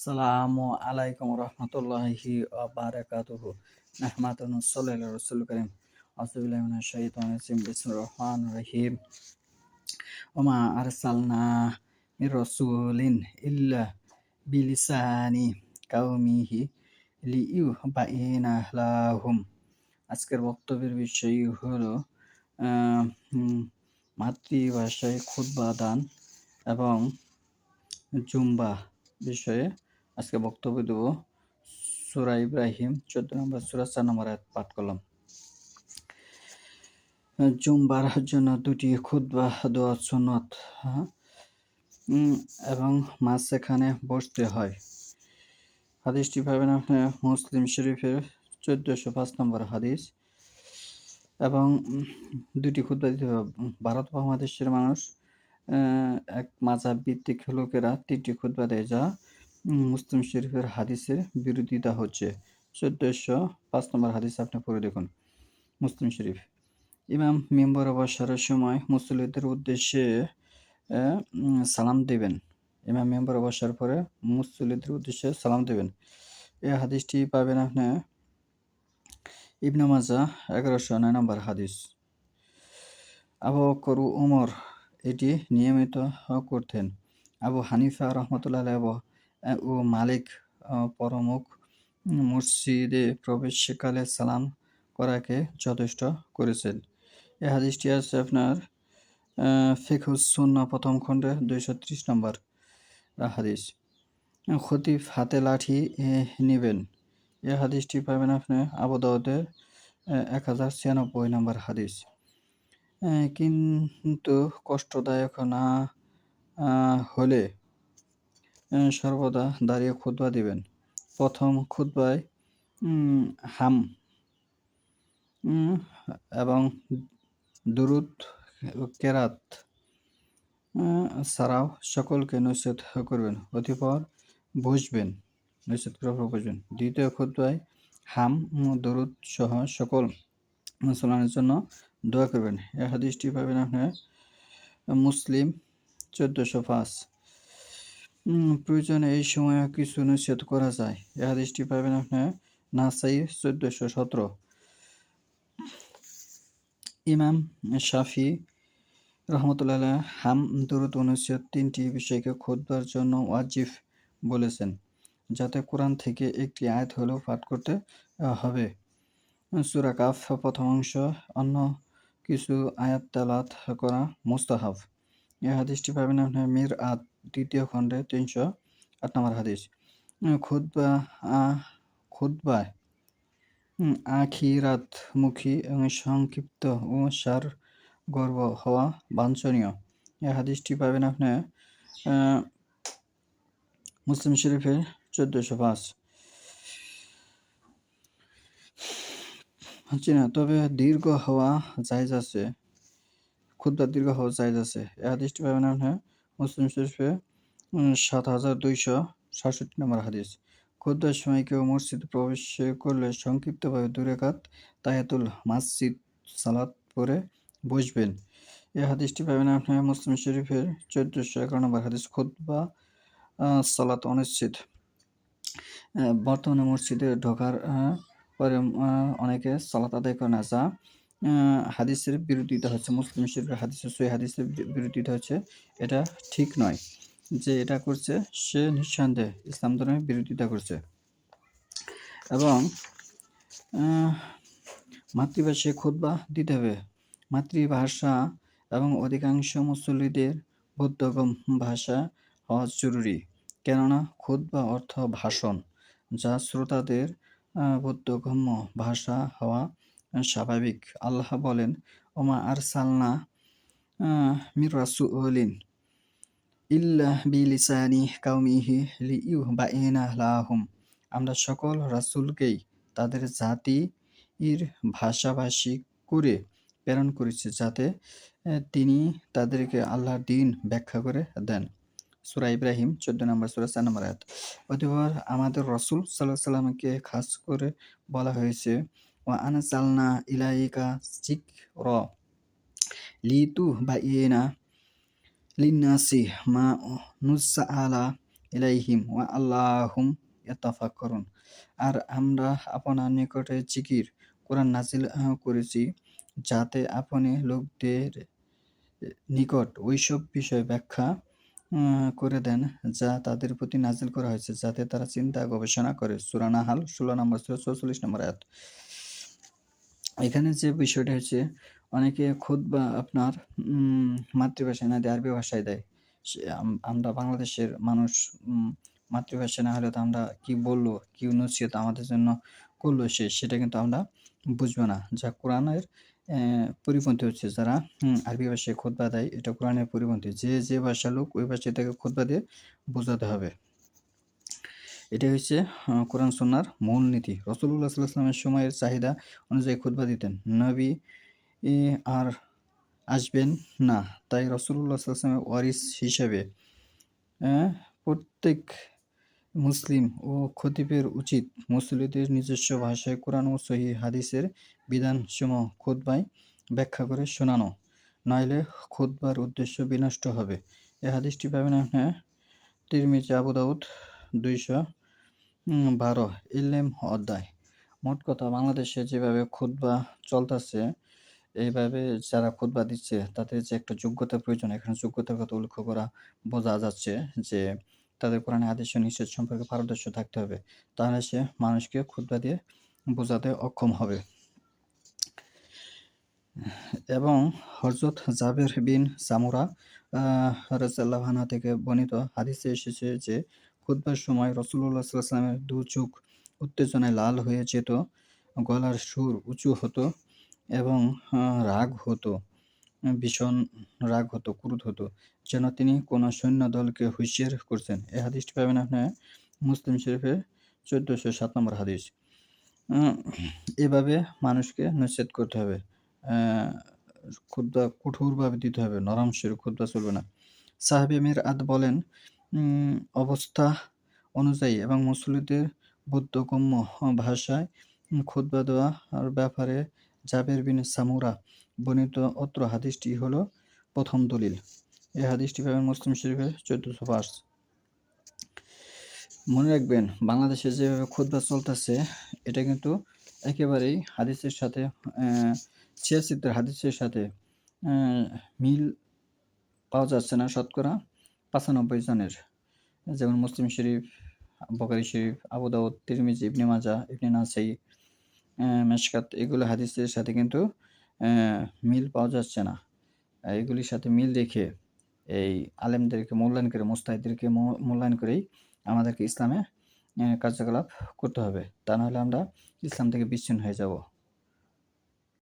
সালামু আলাইকুম রহমতুল্লাহি বারাকাতুহু। নাহমাদু নুসাল্লি আলা রাসূল কারীম। আউযুবিল্লাহি মিনাশ শাইতানির রাজিম। বিসমিল্লাহির রহমানির রহিম। ওমা আরসালনা মির রাসূলিন ইল্লা বিলিসানি কাউমিহি লিইউবাইনা লাহুম আজকের বক্তব্যের বিষয় হলো মাতৃভাষায় খুতবা দান এবং জুম্বা বিষয়ে আজকে বক্তব্য দেব সুরা ইব্রাহিম, চোদ্দ নম্বর সুরা, চার নম্বর পাঠ করলাম। জুম্বার জন্য দুটি খুতবা, দোয়া, সুন্নত হ্যাঁ? এবং মাঝ সেখানে বসতে হয়। হাদিসটি পাবেন আপনি মুসলিম শরীফের চোদ্দশো পাঁচ নম্বর হাদিস। এবং দুটি খুতবা দিতে ভারত উপমহাদেশের মানুষ এক মাজাব ভিত্তিক লোকেরা তিনটি খুতবা দেয়, যা মুসলিম শরীফের হাদিসের বিরোধিতা হচ্ছে। চোদ্দশো পাঁচ নম্বর হাদিস আপনি পড়ে দেখুন। মুসলিম শরীফ। ইমাম মেম্বর বসার সময় মুসলিদের উদ্দেশ্যে সালাম দেবেন। ইমাম মেম্বর বসার পরে মুসলিদের উদ্দেশ্যে সালাম দেবেন। এই হাদিসটি পাবেন আপনি ইবনে মাজা এগারোশো নয় নম্বর হাদিস। আবু করু উমর এটি নিয়মিত করতেন। আবু হানিফা রহমতুল্লাহ ও মালিক পরমুখ মসজিদে প্রবেশকালে সালাম করাকে যথেষ্ট করেছেন। এই হাদিসটি আছে আপনার ফিকহুস সুন্না প্রথম খণ্ডে দুইশো ত্রিশ নম্বর হাদিস। খতিফ হাতে লাঠি নেবেন। এই হাদিসটি পাবেন আপনি আবু এক হাজার ছিয়ানব্বই নম্বর হাদিস। কিন্তু কষ্টদায়ক না হলে সর্বদা দাঁড়িয়ে খুতবা দিবেন। প্রথম খুতবায় হাম এবং দুরুদ, কেরাত ছাড়াও সকলকে নৈষেধ করবেন। অতিপর বুঝবেন নৈষেধ করার বুঝবেন দ্বিতীয় খুতবায়, হাম, দরুদ সহ সকল মুসলমানের জন্য দোয়া করবেন। এই হাদিসটি পাবেন আপনার মুসলিম চোদ্দশো পাঁচ। প্রয়োজনে এই সময় কিছু নিষেধ করা যায়। এই হাদিসটি পাবেন আপনার নাসাই চোদ্দশো সতেরো। ইমাম শাফি রহমতুল্লাহ হাম দরুদ অনুচ্ছেদ তিনটি বিষয়কে খোদবার জন্য ওয়াজিব বলেছেন, যাতে কোরআন থেকে একটি আয়াত হলেও পাঠ করতে হবে। সূরা কাফ প্রথম অংশ, অন্য কিছু আয়াত তালাত করা মুস্তাহাব। এই হাদিসটি পাবেন আপনার মির আদ দ্বিতীয় খণ্ডে তিনশো আট নম্বর হাদিস। খুতবায় উম, আখিরাত মুখী এবং সংক্ষিপ্ত ও সার গর্ব হওয়া বাঞ্ছনীয়। এই হাদিসটি পাবেন আপনি মুসলিম শরীফের চোদ্দশো পাঁচ। হচ্ছে না তবে দীর্ঘ হওয়া জায়জ আছে। ক্ষুদ্র দীর্ঘ হওয়া জায়জ আছে। এই হাদিসটি পাবেন আপনি মুসলিম শরীফে সাত হাজার দুইশো সাতষট্টি নম্বর হাদিস। ক্ষুদ্র সময় কেউ মসজিদে প্রবেশ করলে সংক্ষিপ্তভাবে দূরে কাত তায়াতুল মাসজিদ সালাত পরে বসবেন। এই হাদিসটি পাবেন আপনি মুসলিম শরীফের চোদ্দশো এগারো নম্বর হাদিস আহ, সালাত অনিশ্চিত। বর্তমানে মসজিদে ঢোকার পরে অনেকে সালাত আদায় করে না। যা হাদিসের বিরোধিতা হচ্ছে মুসলিম শরীফের হাদিসের সই হাদিসের বিরোধিতা হচ্ছে এটা ঠিক নয় যে এটা করছে সে নিঃসন্দেহে ইসলাম ধর্মের বিরোধিতা করছে। এবং মাতৃভাষায় খুতবা দিতে হবে। মাতৃভাষা এবং অধিকাংশ মুসল্লিদের বোধগম ভাষা হওয়া জরুরি। কেননা খুতবা অর্থ ভাষণ যা শ্রোতাদের আহ, বোধগম্য ভাষা হওয়া স্বাভাবিক। আল্লাহ বলেন ওমা আরসালনা আহ, মির রাসূলিন ইল্লা বিলিসানি কাউমিহি লিইউবাইনা লাহুম। আমরা সকল রাসূলকেই তাদের জাতির ভাষাভাষী করে প্রেরণ করেছি যাতে তিনি তাদেরকে আল্লাহর দিন ব্যাখ্যা করে দেন। সূরা ইব্রাহিম চোদ্দ নম্বর সূরা চার নম্বর আয়াত। অতঃপর আমাদের রসুল সাল্লাহ সাল্লামকে খাস করে বলা হয়েছে ও আনসালনা ইলাইকা যিকর লিতু বাইনা লিন্নাসি মা নুসআলা ইলাইহিম ওয়া আল্লাহুম ইয়াতাফাক্কারুন আর আমরা আপনার নিকটে জিকির, কোরআন নাজিল করেছি যাতে আপনি লোকদের নিকট ওইসব বিষয় ব্যাখ্যা করে দেন যা তাদের প্রতি নাজিল করা হয়েছে, যাতে তারা চিন্তা গবেষণা করে। সূরা নাহাল, ষোলো নম্বর চৌচল্লিশ নম্বর আয়াত। এখানে যে বিষয়টা হচ্ছে, অনেকে খুদ বা আপনার মাতৃভাষায় না দিয়ে আরবি ভাষায় দেয়। আমরা বাংলাদেশের মানুষ মাতৃভাষা না হলে তো আমরা কি বলল, কি নসিহত আমাদের জন্য করল সে, সেটা কিন্তু আমরা বুঝব না। যা কোরআনের পরিপন্থী হচ্ছে যারা আরবি ভাষায় খোদবা দেয়, এটা কোরআনের পরিপন্থী। যে যে ভাষা লোক ওই ভাষায় তাকে খোদবা দিয়ে বোঝাতে হবে। এটা হচ্ছে কোরআন সন্ন্যার মূল নীতি। রসুল্লাহ সাল্লাহামের সময়ের চাহিদা অনুযায়ী খুতবা দিতেন। নবী আর আসবেন না। তাই রসুল্লাহ সাল্লামের ওয়ারিস হিসেবে প্রত্যেক মুসলিম ও খতিবের উচিত মুসলিদের নিজস্ব ভাষায় কোরআন ও সহি হাদিসের বিধানসমূহ খুতবায় ব্যাখ্যা করে শোনানো। নইলে খুতবার উদ্দেশ্য বিনষ্ট হবে। এ হাদিসটি পাবেন আপনি তিরমিজি আবু দাউদ দুইশো বারো, ইলেম অধ্যায়। মোট কথা, বাংলাদেশে যেভাবে খুতবা চলতেছে, এইভাবে যারা খুতবা দিচ্ছে, তাদের যে একটা যোগ্যতা প্রয়োজন, এখানে যোগ্যতার কথা উল্লেখ করা বোঝা যাচ্ছে যে তাদের কোরআন আদেশ নিষেধ সম্পর্কে পারদর্শ থাকতে হবে। তাহলে সে মানুষকে খুতবা দিয়ে বোঝাতে অক্ষম হবে। এবং হজরত জাবের বিন সামুরা রাজাল্লাহ থেকে বর্ণিত হাদিসে এসেছে যে খুতবার সময় রসুল্লাহ সাল্লামের দু চোখ উত্তেজনায় লাল হয়ে যেত, গলার সুর উঁচু হতো এবং রাগ হতো, ভীষণ রাগ হতো ক্রোধ হতো, যেন তিনি কোনো সৈন্য দলকে হুঁশিয়ার করছেন। এ হাদিসটি পাবেন আপনার মুসলিম শরীফের চোদ্দোশো সাত নম্বর হাদিস। এভাবে মানুষকে নিষেধ করতে হবে। ক্ষুদ্র কঠোরভাবে দিতে হবে, নরম সুরে ক্ষুদ্র চলবে না। সাহেব এমির আদ বলেন অবস্থা অনুযায়ী এবং মুসলিদের বোধগম্য ভাষায় খুদ্া দেওয়া আর ব্যাপারে জাবের বিন সামুরা বর্ণিত অত্র হাদিসটি হলো প্রথম দলিল। এই হাদিসটি পাবেন মুসলিম শরীফের চোদ্দশো পাঁচ মনে রাখবেন, বাংলাদেশে যেভাবে খুদ্া চলতেছে, এটা কিন্তু একেবারেই হাদিসের সাথে সিয়াসিদের হাদিসের সাথে মিল পাওয়া যাচ্ছে না শতকরা। পঁচানব্বই জনের। যেমন মুসলিম শরীফ বকারি শরীফ, আবু তিরমিজ, ইবনে মাজা ইবনে নাসাই মেশকাত, এগুলো হাদিসের সাথে কিন্তু মিল পাওয়া যাচ্ছে না। এগুলির সাথে মিল রেখে এই আলেমদেরকে মূল্যায়ন করে মুস্তাহিদদেরকে মূল্যায়ন করেই আমাদেরকে ইসলামে কার্যকলাপ করতে হবে। তা নাহলে আমরা ইসলাম থেকে বিচ্ছিন্ন হয়ে যাব।